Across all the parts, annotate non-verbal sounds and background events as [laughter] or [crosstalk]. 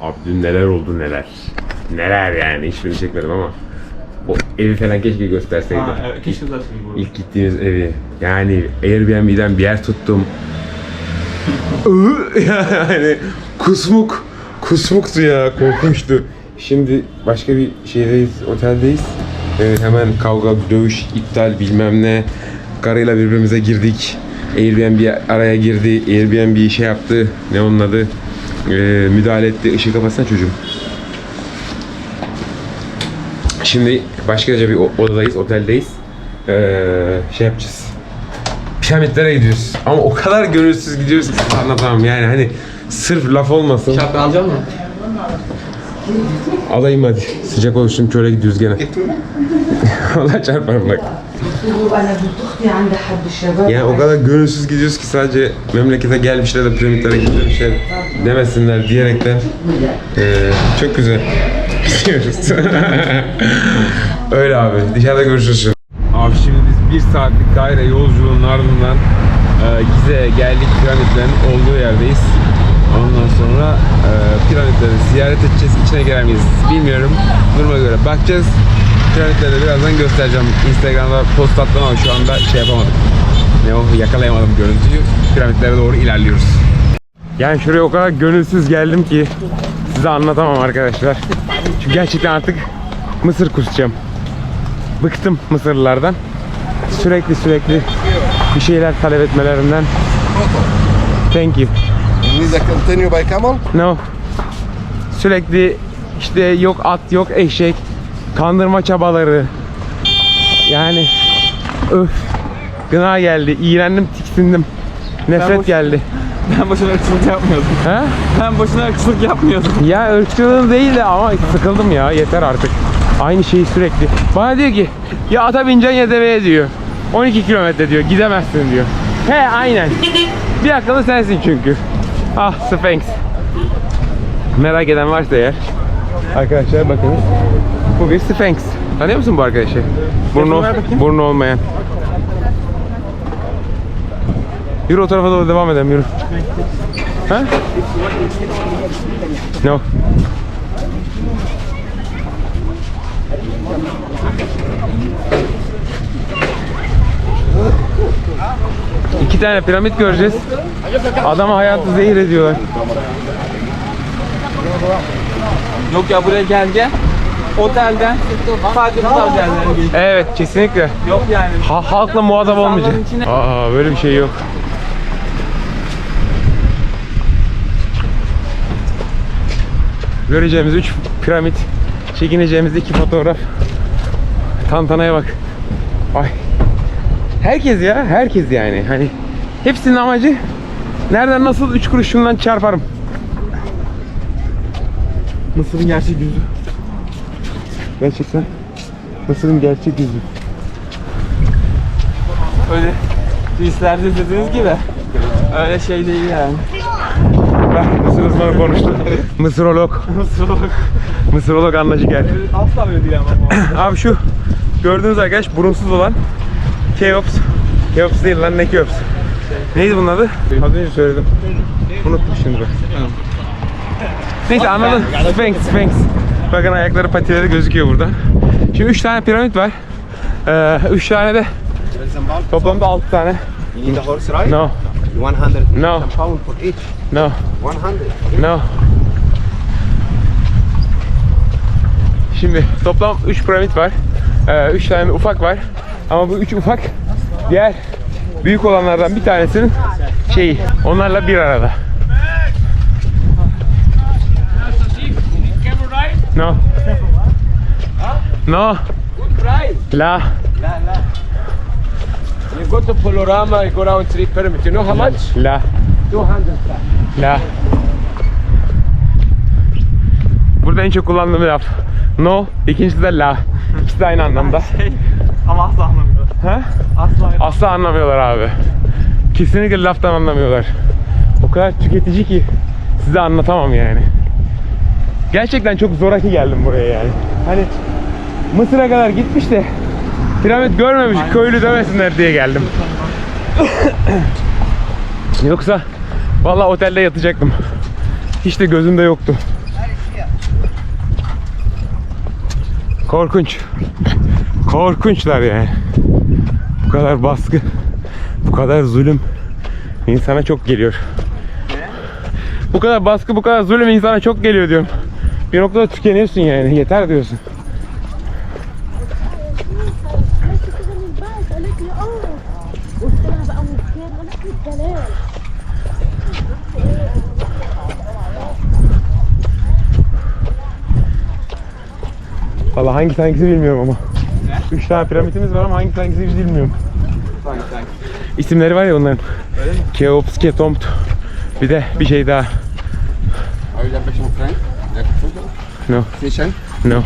Abi dün neler oldu neler. Neler yani hiçbirini çekmedim ama. O evi falan keşke gösterseydim. Ha, evet, keşke zaten bu. İlk gittiğimiz evi. Yani Airbnb'den bir yer tuttum. [laughs] yani kusmuk. Kusmuktu ya korkunçtu. Şimdi başka bir şeydeyiz, oteldeyiz. Ee, hemen kavga, dövüş, iptal bilmem ne. Karıyla birbirimize girdik. Airbnb araya girdi. Airbnb şey yaptı. Ne onun adı? Ee, müdahale etti. Işığı kapatsana çocuğum. Şimdi başkaca bir odadayız, oteldeyiz. Ee, şey yapacağız. Piramitlere gidiyoruz. Ama o kadar gönülsüz gidiyoruz ki anlatamam yani hani sırf laf olmasın. Şapka alacak mısın? Alayım hadi. Sıcak olsun çöle gidiyoruz gene. [laughs] Allah çarparım bak. Yani o kadar gönülsüz gidiyoruz ki sadece memlekete gelmişler de piramitlere gitmişler demesinler diyerekten ee, çok güzel [laughs] gidiyoruz. [laughs] Öyle abi. Dışarıda görüşürüz. Abi şimdi biz bir saatlik Kahire yolculuğunun ardından e, Gize'ye geldik. Piramitlerin olduğu yerdeyiz. Ondan sonra e, piramitleri ziyaret edeceğiz. İçine girer miyiz bilmiyorum. Duruma göre bakacağız. Piramitleri de birazdan göstereceğim. Instagram'da post attım ama şu anda şey yapamadım. Ne o yakalayamadım görüntüyü. Piramitlere doğru ilerliyoruz. Yani şuraya o kadar gönülsüz geldim ki size anlatamam arkadaşlar. Çünkü gerçekten artık Mısır kusacağım. Bıktım Mısırlılardan. Sürekli sürekli bir şeyler talep etmelerinden. Thank you. Need to continue by camel? No. Sürekli işte yok at yok eşek. Kandırma çabaları. Yani öf. Gına geldi. İğrendim tiksindim. Nefret boş- geldi. Ben boşuna ırkçılık yapmıyordum. Ha? Ben boşuna ırkçılık yapmıyordum. Ya ırkçılığın değil de ama sıkıldım ya yeter artık. Aynı şeyi sürekli. Bana diyor ki ya ata bineceksin ya deveye diyor. 12 kilometre diyor gidemezsin diyor. He aynen. Bir akıllı sensin çünkü. Ah Sphinx. Merak eden varsa eğer. Arkadaşlar bakın. Bu bir Sphinx. Tanıyor musun bu arkadaşı? Burnu, burnu olmayan. Yürü o tarafa doğru devam edelim yürü. Ha? No. İki tane piramit göreceğiz. Adama hayatı zehir ediyorlar. Yok ya buraya gel gel. Otelden sadece bu tarz. Evet kesinlikle. Yok yani. Ha, halkla muhatap olmayacak. içine- Aa böyle bir şey yok. Göreceğimiz 3 piramit, çekineceğimiz iki fotoğraf. Tantanaya bak. Ay. Herkes ya, herkes yani. Hani hepsinin amacı nereden nasıl 3 kuruşundan çarparım. Mısır'ın gerçek yüzü. Gerçekten Mısır'ın gerçek yüzü. Öyle listelerde dediğiniz gibi. Öyle şey değil yani. Bak Mısır uzmanı konuştu. Mısırolog. Mısırlık. Mısırolog anlayıcı geldi. Asla öyle değil ama. Abi şu gördüğünüz arkadaş burunsuz olan Keops. Keops değil lan ne Keops? Neydi bunun adı? Az önce söyledim. Unuttum şimdi bak. Neyse anladın. Sphinx, Sphinx. Bakın ayakları patileri gözüküyor burada. Şimdi 3 tane piramit var. 3 tane de toplamda 6 tane. You need a horse ride? No, 100 no, pound for each. no, 100. no. Şimdi toplam 3 piramit var. 3 tane de ufak var. Ama bu 3 ufak diğer büyük olanlardan bir tanesinin şeyi. Onlarla bir arada. No. No. La. You go to Polorama, you go down three pyramids. You know how much? La. 200 La. Burada en çok kullandığım laf. No. İkincisi de la. İkisi de aynı anlamda. [laughs] Şey, ama asla anlamıyor. Ha? Asla Asla anlamıyorlar abi. Kesinlikle laftan anlamıyorlar. O kadar tüketici ki size anlatamam yani. Gerçekten çok zoraki geldim buraya yani. Hani Mısır'a kadar gitmiş de piramit görmemiş köylü demesinler diye geldim. [coughs] Yoksa valla otelde yatacaktım. Hiç de gözümde yoktu. Korkunç. Korkunçlar yani. Bu kadar baskı, bu kadar zulüm insana çok geliyor. Bu kadar baskı, bu kadar zulüm insana çok geliyor diyorum bir noktada tükeniyorsun yani. Yeter diyorsun. Valla hangi tankisi bilmiyorum ama. Ne? Üç tane piramitimiz var ama hangi tankisi bilmiyorum. Hangi tank? İsimleri var ya onların. Öyle mi? Keops, Ketompt. Bir de bir şey daha. Are you friend? Like food? No, Fishing? no.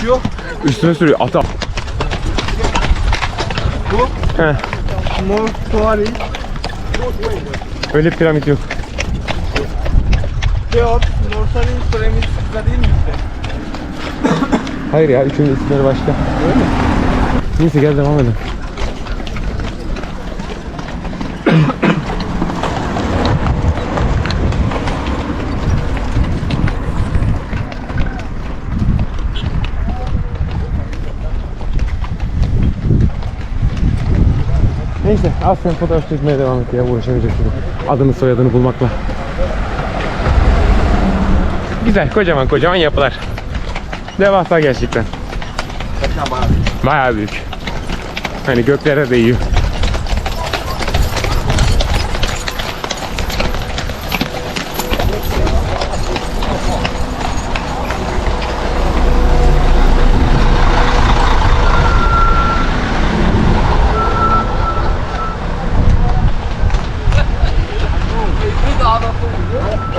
Şu Üstüne sürüyor ata. Bu? He, mor tuvalet. Öyle piramit yok. Keops, Morsarin, Piramit da değil mi işte? Hayır ya üçünün isimleri başka. Öyle mi? Neyse gel devam edelim. Neyse sen fotoğraf çekmeye devam et ya uğraşamayacaksın. Adını soyadını bulmakla. Güzel kocaman kocaman yapılar. Devasa gerçekten. Bayağı büyük. Hani göklere değiyor.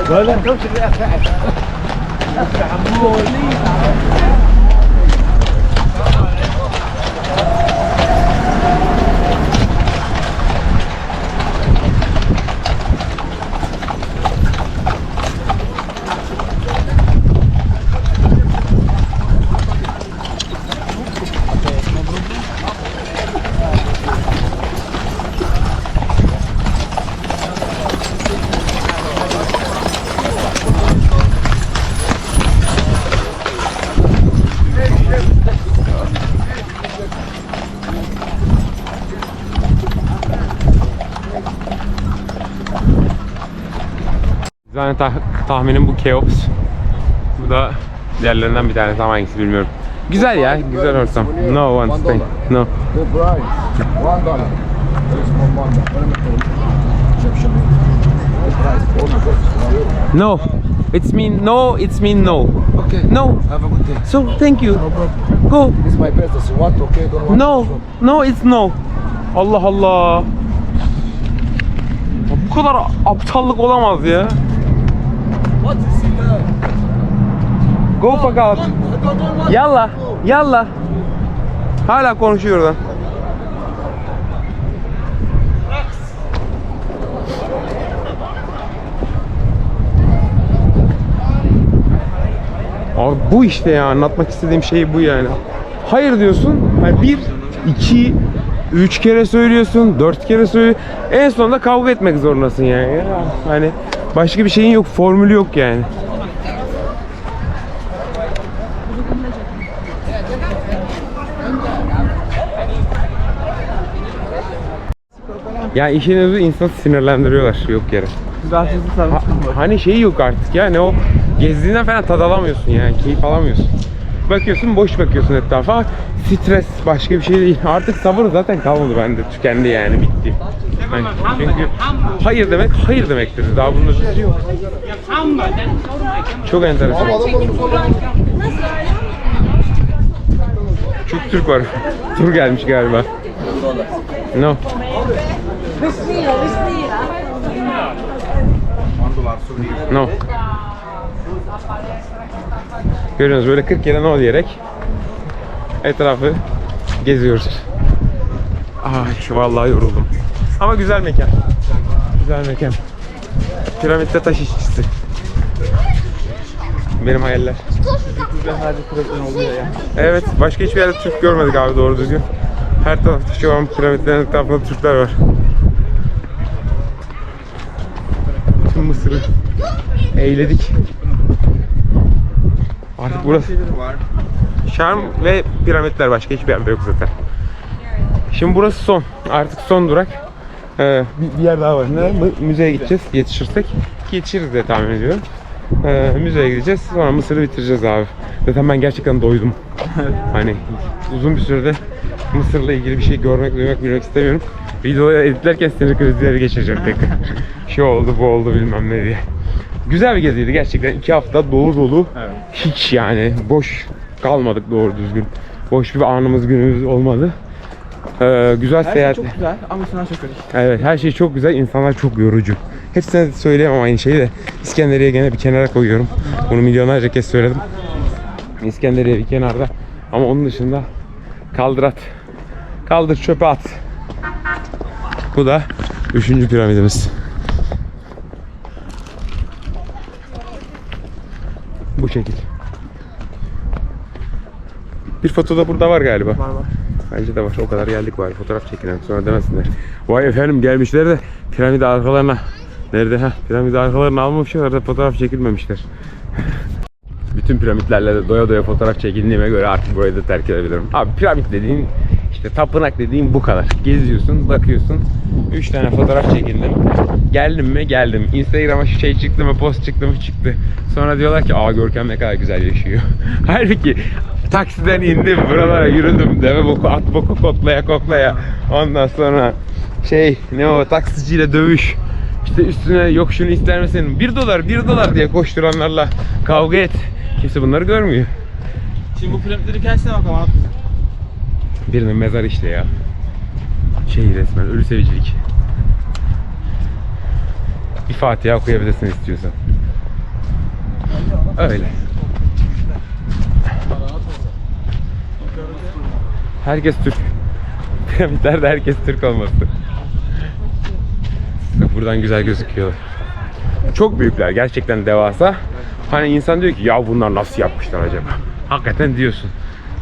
لا لا تمسك الأفعال أفتح عمولي Zaten tah- tahminim bu Keops. Bu da diğerlerinden bir tanesi ama hangisi bilmiyorum. Güzel ya, güzel ortam. No one stay. No. No. It's mean no, it's mean no. Okay. No. Have a good day. So thank you. No problem. Go. This is my business. You want okay? Don't want No. No, it's no. Allah Allah. Ya Bu kadar aptallık olamaz ya. What is it? Go fuck out. Yalla. Yalla. Hala konuşuyor oradan. Abi bu işte ya anlatmak istediğim şey bu yani. Hayır diyorsun. Hani bir, iki, üç kere söylüyorsun, dört kere söylüyorsun. En sonunda kavga etmek zorundasın yani. Ya, Hani başka bir şeyin yok, formülü yok yani. Ya işin özü insan sinirlendiriyorlar yok yere. Rahatsızlık Ha- hani şey yok artık yani o gezdiğinden falan tad alamıyorsun yani keyif alamıyorsun. Bakıyorsun boş bakıyorsun etrafa. Stres başka bir şey değil. Artık sabır zaten kalmadı bende. Tükendi yani bitti. Hani çünkü hayır demek hayır demektir. Daha bunun ötesi yok. Çok enteresan. Çok Türk var. [laughs] Tur gelmiş galiba. No. No. Görüyorsunuz böyle 40 kere no diyerek etrafı geziyoruz. Ay vallahi yoruldum. Ama güzel mekan. Güzel mekan. Piramitte taş işçisi. benim hayaller. Evet, başka hiçbir yerde Türk görmedik abi doğru düzgün. Her tarafta şu an piramitlerin etrafında Türkler var. Tüm Mısır'ı eğledik. Artık burası. Şarm ve piramitler başka hiçbir yerde yok zaten. Şimdi burası son. Artık son durak. Ee, bir, bir yer daha var. Ne? Mü- Müzeye gideceğiz yetişirsek. Yetişiriz diye tahmin ediyorum. Ee, müzeye gideceğiz. Sonra Mısır'ı bitireceğiz abi. Zaten ben gerçekten doydum. [laughs] hani uzun bir sürede Mısır'la ilgili bir şey görmek, duymak, bilmek istemiyorum. Videoyu editlerken sinir krizleri geçireceğim tekrar. [laughs] Şu oldu, bu oldu bilmem ne diye. Güzel bir geziydi gerçekten. iki hafta dolu dolu. Hiç yani boş kalmadık doğru düzgün. Boş bir anımız günümüz olmadı. Ee, güzel Her şey seyahat. çok güzel ama insanlar çok kötü. Evet her şey çok güzel. insanlar çok yorucu. Hepsine söyleyemem aynı şeyi de. İskenderiye gene bir kenara koyuyorum. Bunu milyonlarca kez söyledim. İskenderiye bir kenarda. Ama onun dışında kaldır at. Kaldır çöpe at. Bu da üçüncü piramidimiz. Bu şekil. Bir foto da burada var galiba. Var var. Bence de var. O kadar geldik bari. Fotoğraf çekinelim. Sonra demesinler. Vay efendim gelmişler de piramit arkalarına. Nerede ha? Piramit arkalarına almamışlar da fotoğraf çekilmemişler. [laughs] Bütün piramitlerle de doya doya fotoğraf çekildiğime göre artık burayı da terk edebilirim. Abi piramit dediğin işte tapınak dediğin bu kadar. Geziyorsun, bakıyorsun. 3 tane fotoğraf çekindim. Geldim mi? Geldim. Instagram'a şu şey çıktı mı? Post çıktı mı? Çıktı. Sonra diyorlar ki aa Görkem ne kadar güzel yaşıyor. [laughs] Halbuki taksiden indim buralara yürüdüm. Deve boku, at boku koklaya koklaya. Ondan sonra şey ne o taksiciyle dövüş. İşte üstüne yok şunu ister misin? 1 dolar 1 dolar diye koşturanlarla kavga et. Kimse bunları görmüyor. Şimdi bu piramitlerin hikayesine bakalım bize. Birinin mezarı işte ya. Şey resmen ölü sevicilik. Bir Fatiha okuyabilirsin istiyorsan. Öyle. Herkes Türk. [laughs] Piramitlerde herkes Türk olması. Bak Buradan güzel gözüküyorlar. Çok büyükler gerçekten devasa. Hani insan diyor ki ya bunlar nasıl yapmışlar acaba? Hakikaten diyorsun.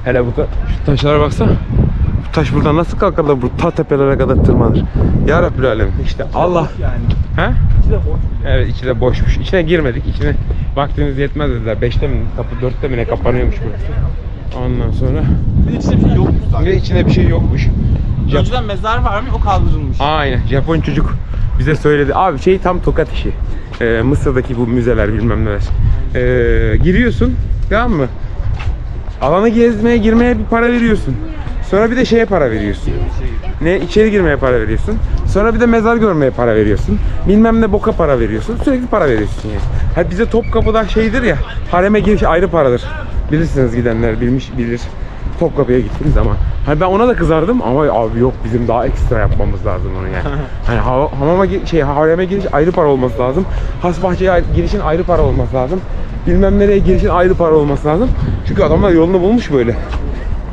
Hele bu şu taşlara baksana. Bu taş buradan nasıl kalkar da bu ta tepelere kadar tırmanır? Ya Rabbil Alem işte Allah. Yani. He? De boş. Evet içi de boşmuş. İçine girmedik. İçine vaktimiz yetmez dediler. Beşte mi kapı dörtte mi ne kapanıyormuş burası. Ondan sonra Bir de içinde bir şey yokmuş zaten. de içinde bir şey yokmuş. Jap- Önceden mezar varmış o kaldırılmış. Aynen. Japon çocuk bize söyledi. Abi şey tam tokat işi. Ee, Mısır'daki bu müzeler bilmem neler. Ee, giriyorsun tamam mı? Alanı gezmeye girmeye bir para veriyorsun. Sonra bir de şeye para veriyorsun. Ne içeri girmeye para veriyorsun. Sonra bir de mezar görmeye para veriyorsun. Bilmem ne boka para veriyorsun. Sürekli para veriyorsun yani. Ha bize Topkapı'da şeydir ya. Hareme giriş ayrı paradır. Bilirsiniz gidenler bilmiş bilir. Topkapı'ya gittiğim zaman. Hani ben ona da kızardım ama abi yok bizim daha ekstra yapmamız lazım onu yani. [laughs] Hani ha- hamama şey hareme giriş ayrı para olması lazım. Has bahçeye girişin ayrı para olması lazım. Bilmem nereye girişin ayrı para olması lazım. Çünkü adamlar yolunu bulmuş böyle.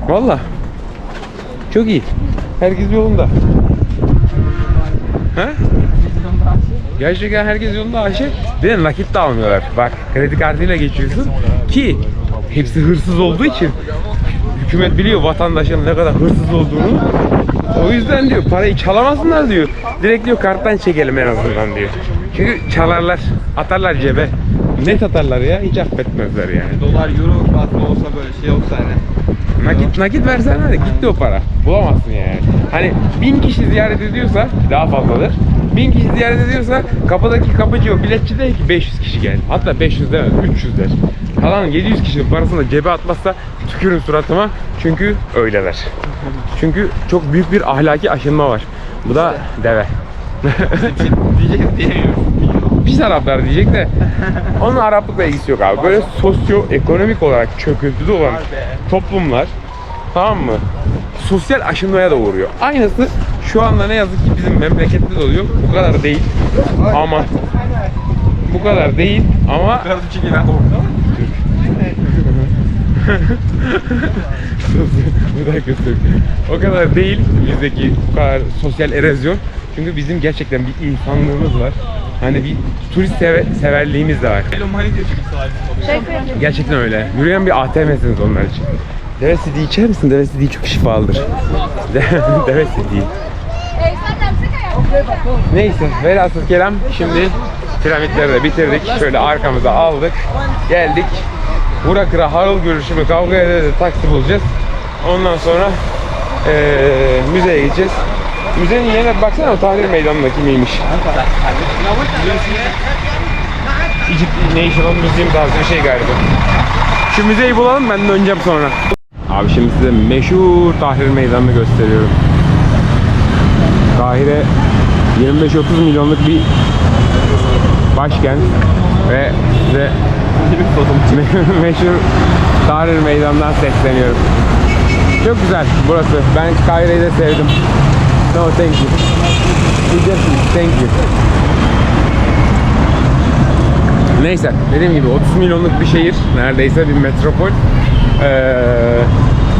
Valla. Çok iyi. Herkes yolunda. He? Gerçekten herkes yolunda Ayşe. Bir de nakit de almıyorlar. Bak kredi kartıyla geçiyorsun ki hepsi hırsız olduğu için hükümet biliyor vatandaşın ne kadar hırsız olduğunu. O yüzden diyor parayı çalamasınlar diyor. Direkt diyor karttan çekelim en azından diyor. Çünkü çalarlar, atarlar cebe. Net atarlar ya, hiç affetmezler yani. Dolar, euro fazla olsa böyle şey olsa hani. Nakit nakit versen hadi gitti o para. Bulamazsın yani. Hani bin kişi ziyaret ediyorsa daha fazladır. Bin kişi ziyaret ediyorsa kapıdaki kapıcı o biletçi der ki 500 kişi geldi. Hatta 500 demez 300 der. Kalan 700 kişinin parasını da cebe atmazsa tükürün suratıma. Çünkü öyleler. Çünkü çok büyük bir ahlaki aşınma var. Bu da deve. Diyecek diyemiyorum. Pis Araplar diyecek de [laughs] onun Araplıkla ilgisi yok abi. Böyle sosyoekonomik olarak çöküntüde olan toplumlar tamam mı? Sosyal aşınmaya da uğruyor. Aynısı şu anda ne yazık ki bizim memlekette de oluyor. Bu kadar değil ama bu kadar değil ama. [laughs] O kadar değil bizdeki bu kadar sosyal erozyon. Çünkü bizim gerçekten bir insanlığımız var. Hani bir turist seve- severliğimiz de var. Gerçekten öyle. Yürüyen bir ATM'siniz onlar için. Deve sidiği içer misin? Deve sidiği çok şifalıdır. De- Deve sidiği. Neyse velhasıl kelam şimdi piramitleri de bitirdik. Şöyle arkamıza aldık. Geldik. Vura kıra harıl görüşümü kavga ede de taksi bulacağız. Ondan sonra eee müzeye gideceğiz. Müzenin yerine baksana o tahrir meydanındaki miymiş? Egypt National Museum tarzı bir şey galiba. Şu müzeyi bulalım ben döneceğim sonra. Abi şimdi size meşhur Tahrir Meydanı'nı gösteriyorum. Kahire 25-30 milyonluk bir başkent ve size me- [laughs] meşhur Tahrir Meydanı'ndan sesleniyorum. Çok güzel burası. Ben Kahire'yi de sevdim. No thank you. Just thank you. Neyse dediğim gibi 30 milyonluk bir şehir. Neredeyse bir metropol. Ee,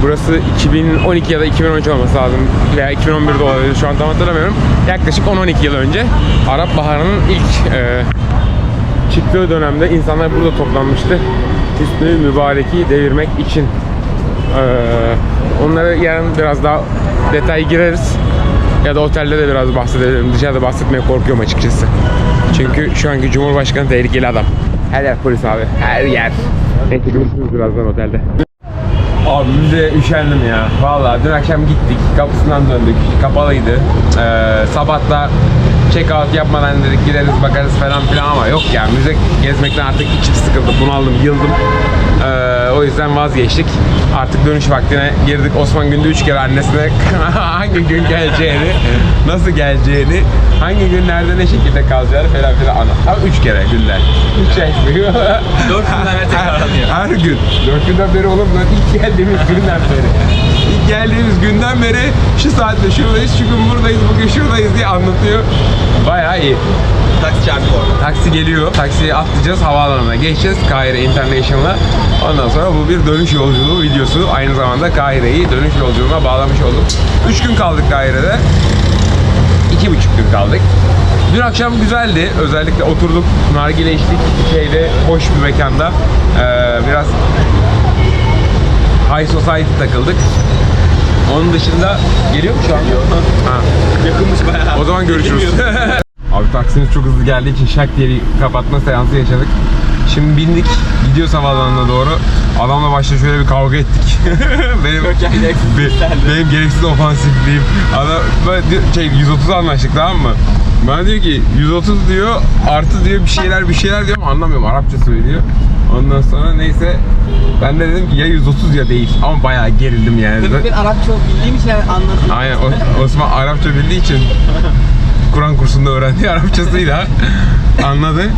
burası 2012 ya da 2013 olması lazım. Veya 2011'de olabilir. Şu an tam hatırlamıyorum. Yaklaşık 10-12 yıl önce Arap Baharı'nın ilk e, çıktığı dönemde insanlar burada toplanmıştı. Hüsnü Mübarek'i devirmek için. Ee, onlara yarın biraz daha detay gireriz. Ya da otelde de biraz bahsedelim. Dışarıda bahsetmeye korkuyorum açıkçası. Çünkü şu anki Cumhurbaşkanı tehlikeli adam. Her yer polis abi. Her yer. Neyse görüşürüz birazdan otelde. Abi müze üşendim ya. Vallahi dün akşam gittik. Kapısından döndük. Kapalıydı. Ee, sabah da check out yapmadan dedik gideriz bakarız falan filan ama yok ya müze gezmekten artık içim sıkıldı. Bunaldım, yıldım. Ee, o yüzden vazgeçtik. Artık dönüş vaktine girdik. Osman günde 3 kere annesine [laughs] hangi gün geleceğini, nasıl geleceğini, hangi günlerde ne şekilde kalacağını falan filan anlat. Ama 3 kere günler. 3 ay boyu. 4 günden tekrarlanıyor. Her gün. Dört günden beri oğlum ilk geldiğimiz günden beri. Geldiğimiz günden beri şu saatte şuradayız, şu gün buradayız, bugün şuradayız diye anlatıyor. Bayağı iyi. Taksi orada. Taksi geliyor. Taksiye atlayacağız havaalanına geçeceğiz Kahire International'a. Ondan sonra bu bir dönüş yolculuğu videosu. Aynı zamanda Kahire'yi dönüş yolculuğuna bağlamış olduk. 3 gün kaldık Kahire'de. iki buçuk gün kaldık. Dün akşam güzeldi. Özellikle oturduk, nargile içtik. Şeyde hoş bir mekanda. Ee, biraz high society takıldık. Onun dışında geliyor mu şu an? Ha. Yakınmış bayağı. O zaman görüşürüz. [laughs] Abi taksimiz çok hızlı geldiği için şak diye bir kapatma seansı yaşadık. Şimdi bindik, gidiyoruz havaalanına doğru. Adamla başta şöyle bir kavga ettik. [laughs] benim, be- benim gereksiz ofansifliğim. Adam böyle diyor- şey 130 anlaştık tamam mı? Bana diyor ki 130 diyor artı diyor bir şeyler bir şeyler diyor ama anlamıyorum Arapça söylüyor. Ondan sonra neyse ben de dedim ki ya 130 ya değil ama bayağı gerildim yani. Tabii ben Arapça bildiğim için anladım. Aynen O- Osman Arapça bildiği için Kur'an kursunda öğrendiği Arapçasıyla [laughs] anladı.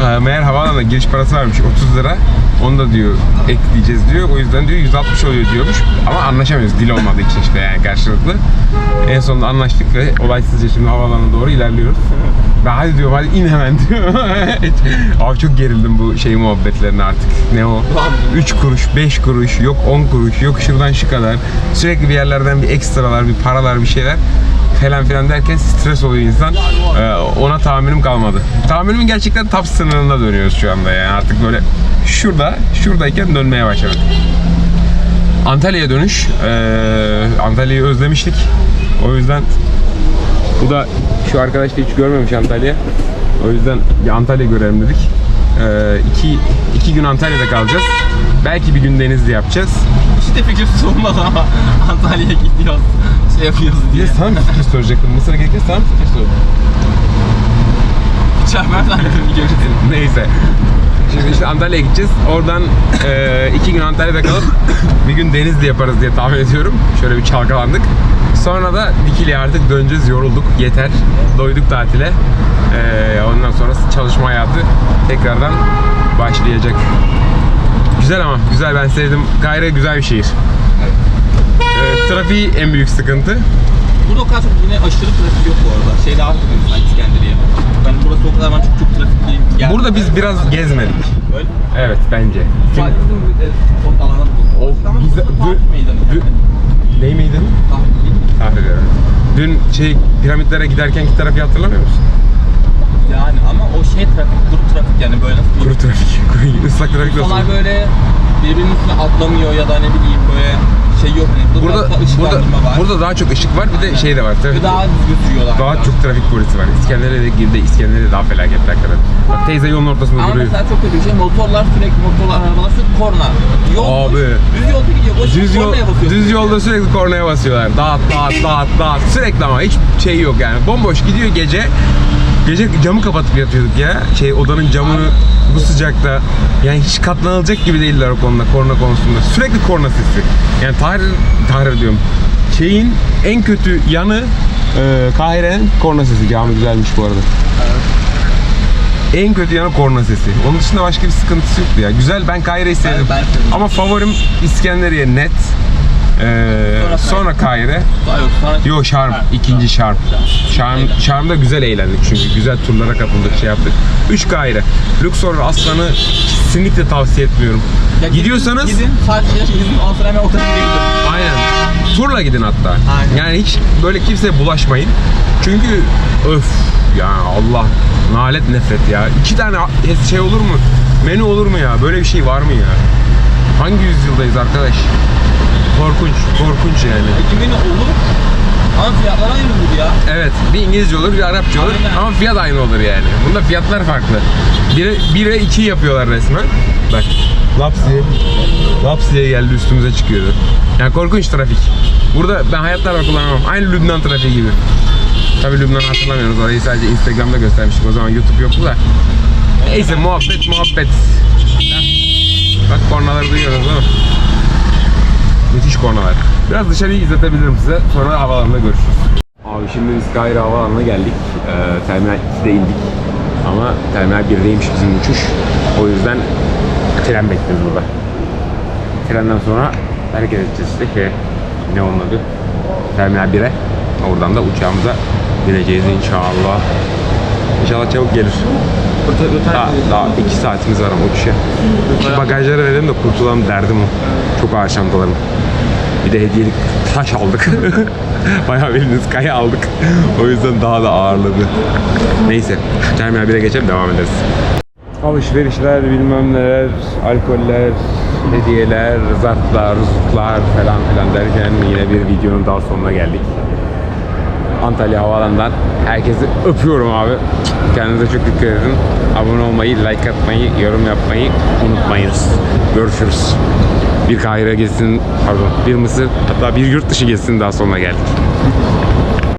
Ee, Meğer havaalanına giriş parası vermiş 30 lira. Onu da diyor ekleyeceğiz diyor. O yüzden diyor 160 oluyor diyormuş. Ama anlaşamıyoruz dil olmadığı için işte yani karşılıklı. En sonunda anlaştık ve olaysızca şimdi havaalanına doğru ilerliyoruz. Ben hadi diyorum hadi in hemen diyor. [laughs] Abi çok gerildim bu şey muhabbetlerine artık. Ne o? 3 kuruş, 5 kuruş, yok 10 kuruş, yok şuradan şu kadar. Sürekli bir yerlerden bir ekstralar, bir paralar, bir şeyler falan filan derken stres oluyor insan. Ee, ona tahammülüm kalmadı. Tahammülümün gerçekten top sınırında dönüyoruz şu anda yani artık böyle şurada, şuradayken dönmeye başladık. Antalya'ya dönüş. Ee, Antalya'yı özlemiştik. O yüzden bu da şu arkadaş da hiç görmemiş Antalya. O yüzden bir Antalya görelim dedik. Ee, iki, iki gün Antalya'da kalacağız. Belki bir gün Denizli yapacağız. Hiç de fikrim sormadı ama Antalya'ya gidiyoruz. Şey yapıyoruz diye. sana bir fikir soracaktım. Mısır'a gelirken sana bir fikir sordum. Çarpmam zannediyorum görüşürüz. Neyse. Şimdi işte Antalya'ya gideceğiz. Oradan e, iki gün Antalya'da kalıp [coughs] bir gün Denizli yaparız diye tahmin ediyorum. Şöyle bir çalkalandık. Sonra da Dikili'ye artık döneceğiz. Yorulduk. Yeter. Doyduk tatile. E, ondan sonra çalışma hayatı tekrardan başlayacak. Güzel ama. Güzel. Ben sevdim. Gayre güzel bir şehir. E, trafiği en büyük sıkıntı. Burada o kadar çok yine aşırı trafik yok bu arada. Şey daha çok sanki İskenderiye. Ben burası o kadar ben çok çok trafikli geldim. Burada biz biraz gezmedik. Öyle. Evet bence. Sadece bizim e, o alana O bize- dü- meydanı. dü- yani. Ney meydanı? Park değil. Tahrir evet. Dün şey piramitlere giderkenki trafiği hatırlamıyor musun? Yani ama o şey trafik, kuru trafik yani böyle Kuru trafik. [laughs] Islak trafik nasıl? Olay böyle birbirinin üstüne atlamıyor ya da ne bileyim böyle şey yok. Hani burada, Burada var. burada daha çok ışık var. Bir de Aynen. şey de var. Trafik. Ve daha düzgün sürüyorlar. Daha biraz. çok trafik polisi var. İskender'e de girdi. İskender'e daha felaket hakikaten. Bak teyze yolun ortasında Ama duruyor. mesela çok kötü bir şey motorlar sürekli motorlar arabalar sürekli korna. Yol Abi. düz yolda gidiyor. Boş Düz, yol, düz yolda sürekli kornaya basıyorlar. Dağıt dağıt dağıt dağıt. Sürekli ama hiç şey yok yani. Bomboş gidiyor gece. Gece camı kapatıp yatıyorduk ya. Şey odanın camını bu sıcakta. Yani hiç katlanılacak gibi değiller o konuda korna konusunda. Sürekli korna sesi. Yani Tahrir, Tahrir diyorum. Şeyin en kötü yanı e, Kahire'nin korna sesi. Cami güzelmiş bu arada. En kötü yanı korna sesi. Onun dışında başka bir sıkıntısı yoktu ya. Güzel ben Kahire'yi sevdim. ben sevdim. Ama favorim İskenderiye net. Ee, Sonra sonra Yo Şarm. İkinci Şarm. Şarm. Şarm'da güzel eğlendik çünkü. Güzel turlara katıldık, şey yaptık. Üç Kahire. Luxor ve Aslan'ı kesinlikle tavsiye etmiyorum. Ya gidin- Gidiyorsanız Gidin sadece gidin ondan sonra hemen otobüse gidin. Aynen. Turla gidin hatta. Aynen. Yani hiç böyle kimseye bulaşmayın. Çünkü öf ya Allah nalet nefret ya. İki tane şey olur mu? Menü olur mu ya? Böyle bir şey var mı ya? Hangi yüzyıldayız arkadaş? Korkunç, korkunç yani. Kimin olur? Ama fiyatlar aynıdır ya. Evet, bir İngilizce olur, bir Arapça olur Aynen. ama fiyat aynı olur yani. Bunda fiyatlar farklı. 1'e 1'e 2 yapıyorlar resmen. Bak, laps diye, laps diye geldi üstümüze çıkıyordu. Yani korkunç trafik. Burada ben hayatta araba kullanamam. Aynı Lübnan trafiği gibi. Tabii Lübnan'ı hatırlamıyoruz. Orayı sadece Instagram'da göstermiştik. O zaman YouTube yoktu da. Neyse muhabbet muhabbet. Bak kornaları duyuyoruz değil mi? Müthiş kornalar. Biraz dışarıyı izletebilirim size. Sonra havalanında görüşürüz. Abi şimdi biz Gayri Havaalanı'na geldik. Ee, Terminal 2'de indik. Ama Terminal 1'deymiş bizim uçuş. O yüzden tren bekliyoruz burada. Trenden sonra hareket edeceğiz işte. Şey, ne onun adı? Terminal 1'e. Oradan da uçağımıza bineceğiz inşallah. İnşallah çabuk gelir. Daha, daha iki saatimiz var ama uçuşa. Şu bagajları verelim de kurtulalım derdim o. Çok ağır çantalarım. Bir de hediyelik taş aldık. [laughs] Bayağı bildiğiniz kaya aldık. o yüzden daha da ağırladı. Neyse. Terminal 1'e geçelim devam ederiz. Alışverişler, bilmem neler, alkoller, hediyeler, zartlar, zutlar falan filan derken yine bir videonun daha sonuna geldik. Antalya Havaalanı'ndan herkesi öpüyorum abi. Kendinize çok dikkat edin. Abone olmayı, like atmayı, yorum yapmayı unutmayınız. Görüşürüz. Bir Kahire gezisinin, pardon bir Mısır hatta bir yurt dışı gezisinin daha sonuna geldik.